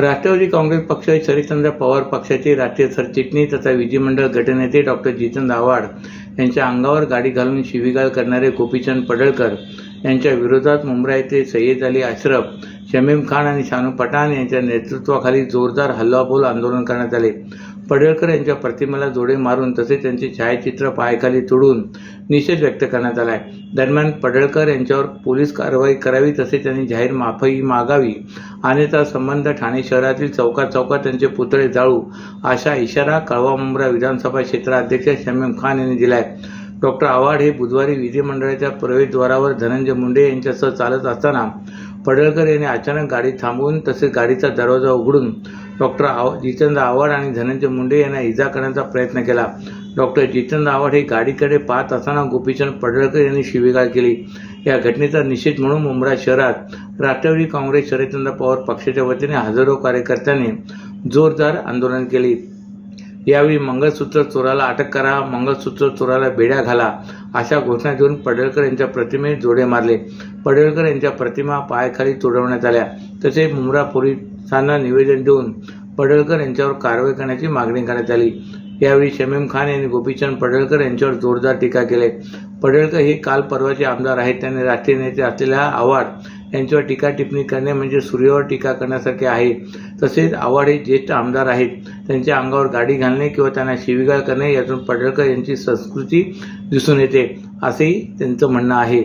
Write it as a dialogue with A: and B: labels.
A: राष्ट्रवादी काँग्रेस पक्ष शरदचंद्र पवार पक्षाचे राष्ट्रीय सरचिटणीस तथा विधिमंडळ गटनेते डॉक्टर जितेंद्र आव्हाड यांच्या अंगावर गाडी घालून शिवीगाळ करणारे गोपीचंद पडळकर यांच्या विरोधात मुंब्रा येथे सय्यद अली अश्रफ शमीम खान आणि शानू पठाण यांच्या नेतृत्वाखाली जोरदार हल्लाबोल आंदोलन करण्यात आले. पडळकर यांच्या प्रतिमेला जोडे मारून तसेच त्यांचे छायाचित्र पायखाली तोडून निषेध व्यक्त करण्यात आला आहे. दरम्यान पडळकर यांच्यावर पोलीस कारवाई करावी तसेच त्यांनी जाहीर माफी मागावी अन्यथा संबंध ठाणे शहरातील चौकात चौकात त्यांचे पुतळे जाळू अशा इशारा कळवा मुंब्रा विधानसभा क्षेत्राध्यक्ष शमीम खान यांनी दिला आहे डॉक्टर आव्हाड हे बुधवारी विधिमंडळाच्या प्रवेशद्वारावर धनंजय मुंडे यांच्यासह चालत असताना पडळकर यांनी अचानक गाडी थांबवून तसेच गाडीचा दरवाजा उघडून डॉक्टर आव जितेंद्र आव्हाड आणि धनंजय मुंडे यांना इजा करण्याचा प्रयत्न केला. डॉक्टर जितेंद्र आव्हाड हे गाडीकडे पाहत असताना गोपीचंद पडळकर यांनी शिवीगाळ केली. या घटनेचा निषेध म्हणून मुंब्रा शहरात राष्ट्रवादी काँग्रेस शरदचंद्र पवार पक्षाच्या वतीने हजारो कार्यकर्त्यांनी जोरदार आंदोलन केले. यावेळी मंगळसूत्र चोराला अटक करा मंगळसूत्र चोराला बेड्या घाला अशा घोषणा देऊन पडळकर यांच्या प्रतिमेत जोडे मारले. पडळकर यांच्या प्रतिमा पायाखाली तुडवण्यात आल्या. तसेच मुमरा पोलिसांना निवेदन देऊन पडळकर यांच्यावर कारवाई करण्याची मागणी करण्यात आली. यावेळी शमीम खान यांनी गोपीचंद पडळकर यांच्यावर जोरदार टीका केली. पडळकर हे काल परवाचे आमदार आहेत. त्यांनी राष्ट्रीय नेते असलेल्या आव्हाड यांच्यावर टीका टिप्पणी करणे म्हणजे सूर्यावर टीका करण्यासारखे आहे. तसेच आव्हाड हे ज्येष्ठ आमदार आहेत त्यांच्या अंगावर गाडी घालणे किंवा त्यांना शिवीगाळ करणे यातून पडळकर यांची संस्कृती दिसून येते असेही त्यांचं म्हणणं आहे.